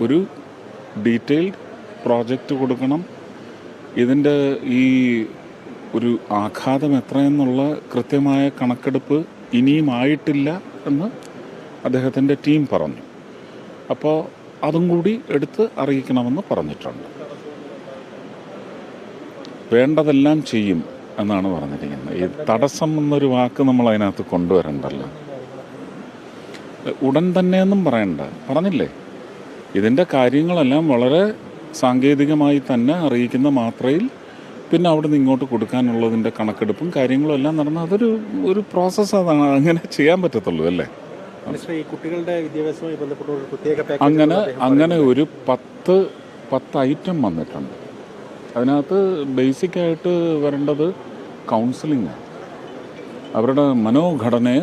ഒരു detailed project കൊടുക്കണം. ഇതിന്റെ ഈ ഒരു ആഘാതം എത്രയെന്നുള്ള കൃത്യമായ കണക്കെടുപ്പ് ഇനിയും ആയിട്ടില്ല എന്ന് അദ്ദേഹത്തിന്റെ ടീം പറഞ്ഞു. അപ്പോൾ അതും കൂടി എടുത്ത് അറിയിക്കണമെന്ന് പറഞ്ഞിട്ടുണ്ട്. വേണ്ടതെല്ലാം ചെയ്യും എന്നാണ് പറഞ്ഞിരിക്കുന്നത്. ഈ തടസ്സം എന്നൊരു വാക്ക് നമ്മൾ അതിനകത്ത് കൊണ്ടുവരണ്ടല്ലോ. ഉടൻ തന്നെയെന്നും പറയണ്ട. പറഞ്ഞില്ലേ? ഇതിന്റെ കാര്യങ്ങളെല്ലാം വളരെ സാങ്കേതികമായി തന്നെ അറിയിക്കുന്ന മാത്രയിൽ പിന്നെ അവിടെ നിന്ന് ഇങ്ങോട്ട് കൊടുക്കാനുള്ളതിന്റെ കണക്കെടുപ്പും കാര്യങ്ങളും എല്ലാം നടന്ന അതൊരു ഒരു പ്രോസസ്സ് അതാണ്. അങ്ങനെ ചെയ്യാൻ പറ്റത്തുള്ളൂ അല്ലേ? കുട്ടികളുടെ വിദ്യാഭ്യാസവുമായി പ്രത്യേക അങ്ങനെ അങ്ങനെ ഒരു പത്ത് പത്ത് ഐറ്റം വന്നിട്ടുണ്ട്. അതിനകത്ത് ബേസിക്കായിട്ട് വരേണ്ടത് കൗൺസിലിംഗ് അവരുടെ മനോഘടനയെ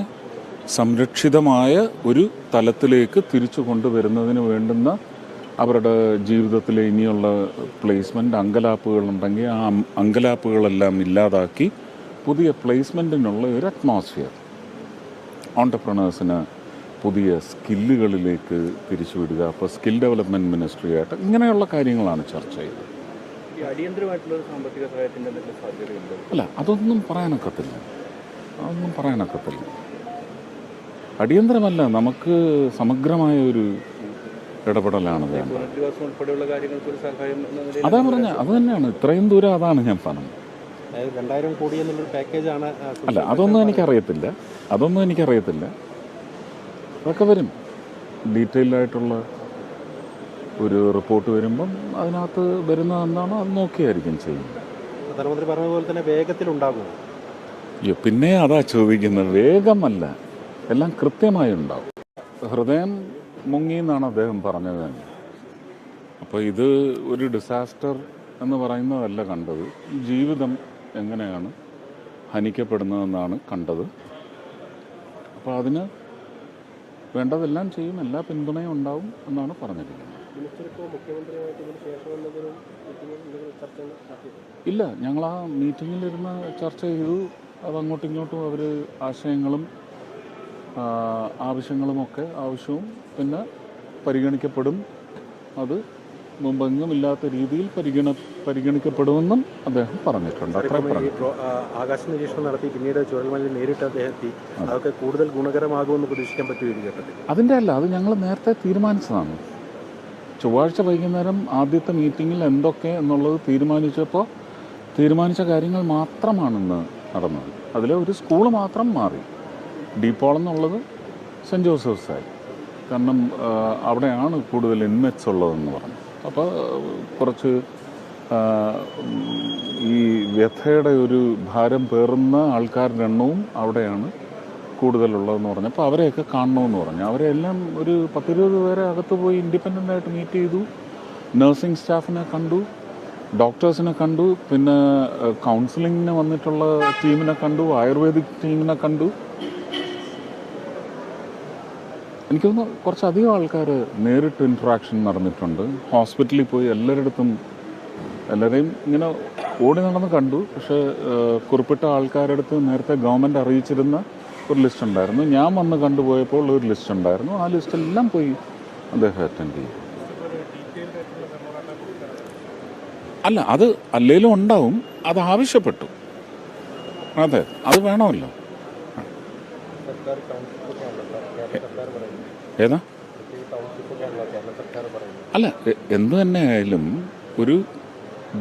സംരക്ഷിതമായ ഒരു തലത്തിലേക്ക് തിരിച്ചു കൊണ്ടുവരുന്നതിന് വേണ്ടുന്ന അവരുടെ ജീവിതത്തിലെ ഇനിയുള്ള പ്ലേസ്മെന്റ് അങ്കലാപ്പുകളുണ്ടെങ്കിൽ ആ അങ്കലാപ്പുകളെല്ലാം ഇല്ലാതാക്കി പുതിയ പ്ലേസ്മെന്റിനുള്ള ഒരു അറ്റ്മോസ്ഫിയർ ഓണ്ടർപ്രണേഴ്സിന് പുതിയ സ്കില്ലുകളിലേക്ക് തിരിച്ചുവിടുക അപ്പോൾ സ്കിൽ ഡെവലപ്മെന്റ് മിനിസ്ട്രി ആയിട്ട് ഇങ്ങനെയുള്ള കാര്യങ്ങളാണ് ചർച്ച ചെയ്തത് അല്ല അതൊന്നും പറയാനൊക്കത്തില്ല. അതൊന്നും പറയാനൊക്കത്തില്ല. അടിയന്തരമല്ല നമുക്ക് സമഗ്രമായ ഒരു ഇടപെടലാണ് വേണ്ടത് അതാ പറഞ്ഞ അത് തന്നെയാണ് ഇത്രയും ദൂരം അതാണ് ഞാൻ പറഞ്ഞത്. രണ്ടായിരം കോടി എന്നുള്ളൊരു പാക്കേജാണ് അല്ല അതൊന്നും എനിക്കറിയത്തില്ല അതൊന്നും എനിക്കറിയത്തില്ല. അതൊക്കെ വരും. ഡീറ്റെയിൽഡായിട്ടുള്ള ഒരു റിപ്പോർട്ട് വരുമ്പം അതിനകത്ത് വരുന്നത് എന്താണോ അത് നോക്കിയായിരിക്കും ചെയ്യുന്നത്. പ്രധാനമന്ത്രി പറഞ്ഞ പോലെ തന്നെ വേഗത്തിലുണ്ടാകും. പിന്നെ അതാ ചോദിക്കുന്നത് വേഗമല്ല. എല്ലാം കൃത്യമായി ഉണ്ടാവും ഹൃദയം മുങ്ങി എന്നാണ് അദ്ദേഹം പറഞ്ഞത് തന്നെ. അപ്പോൾ ഇത് ഒരു ഡിസാസ്റ്റർ എന്ന് പറയുന്നതല്ല കണ്ടത്. ജീവിതം എങ്ങനെയാണ് ഹനിക്കപ്പെടുന്നതെന്നാണ് കണ്ടത്. അപ്പോൾ അതിന് വേണ്ടതെല്ലാം ചെയ്യും. എല്ലാ പിന്തുണയും ഉണ്ടാവും എന്നാണ് പറഞ്ഞിരിക്കുന്നത്? ഇല്ല. ഞങ്ങൾ ആ മീറ്റിങ്ങിലിരുന്ന് ചർച്ച ചെയ്തു. അത് അങ്ങോട്ടും ഇങ്ങോട്ടും അവർ ആശയങ്ങളും ആവശ്യങ്ങളുമൊക്കെ ആവശ്യവും പിന്നെ പരിഗണിക്കപ്പെടും. അത് മുമ്പെങ്ങുമില്ലാത്ത രീതിയിൽ പരിഗണ പരിഗണിക്കപ്പെടുമെന്നും അദ്ദേഹം പറഞ്ഞിട്ടുണ്ട്. ആകാശ നിരീക്ഷണം നടത്തി പിന്നീട് ചുഴൽമലയിൽ നേരിട്ട് അദ്ദേഹം അതൊക്കെ കൂടുതൽ ഗുണകരമാകുമെന്ന് പ്രതീക്ഷിക്കാൻ പറ്റുമോ ഈ ഘട്ടത്തിൽ അതിന്റെ അല്ല അത് ഞങ്ങൾ നേരത്തെ തീരുമാനിച്ചതാണ്. ചൊവ്വാഴ്ച വൈകുന്നേരം ആദ്യത്തെ മീറ്റിങ്ങിൽ എന്തൊക്കെ എന്നുള്ളത് തീരുമാനിച്ചപ്പോൾ തീരുമാനിച്ച കാര്യങ്ങൾ മാത്രമാണ് ഇന്ന് നടന്നത്. അതിൽ ഒരു സ്കൂൾ മാത്രം മാറി. ഡീപോൾ എന്നുള്ളത് സെന്റ് ജോസഫ്സ് ആയി. കാരണം അവിടെയാണ് കൂടുതൽ ഇൻമെറ്റ്സ് ഉള്ളതെന്ന് പറഞ്ഞു അപ്പോൾ കുറച്ച് ഈ വ്യഥയുടെ ഒരു ഭാരം പേറുന്ന ആൾക്കാരുടെ എണ്ണവും അവിടെയാണ് കൂടുതലുള്ളതെന്ന് പറഞ്ഞു അപ്പോൾ അവരെയൊക്കെ കാണണമെന്ന് പറഞ്ഞു. അവരെ എല്ലാം ഒരു പത്തിരുപത് പേരെ അകത്ത് പോയി ഇൻഡിപെൻഡന്റ് ആയിട്ട് മീറ്റ് ചെയ്തു. നഴ്സിംഗ് സ്റ്റാഫിനെ കണ്ടു. ഡോക്ടേഴ്സിനെ കണ്ടു. പിന്നെ കൗൺസിലിങ്ങിന് വന്നിട്ടുള്ള ടീമിനെ കണ്ടു. ആയുർവേദിക് ടീമിനെ കണ്ടു. എനിക്ക് തോന്നുന്നു കുറച്ചധികം ആൾക്കാർ നേരിട്ട് ഇൻട്രാക്ഷൻ നടന്നിട്ടുണ്ട്. ഹോസ്പിറ്റലിൽ പോയി എല്ലാവരിടത്തും എല്ലാവരെയും ഇങ്ങനെ ഓടി നടന്ന് കണ്ടു. പക്ഷേ കുറിപ്പിട്ട ആൾക്കാരുടെ അടുത്ത് നേരത്തെ ഗവൺമെന്റ് അറിയിച്ചിരുന്ന ഒരു ലിസ്റ്റ് ഉണ്ടായിരുന്നു. ഞാൻ വന്ന് കണ്ടുപോയപ്പോൾ ഒരു ലിസ്റ്റ് ഉണ്ടായിരുന്നു. ആ ലിസ്റ്റ് എല്ലാം പോയി അദ്ദേഹം അറ്റൻഡ് ചെയ്തു. അല്ല അത് അല്ലെങ്കിലും ഉണ്ടാവും. അത് ആവശ്യപ്പെട്ടു. അതെ അത് വേണമല്ലോ. ഏതാ? അല്ല എന്ത് തന്നെ ആയാലും ഒരു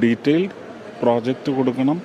ഡീറ്റെയിൽഡ് പ്രോജക്റ്റ് കൊടുക്കണം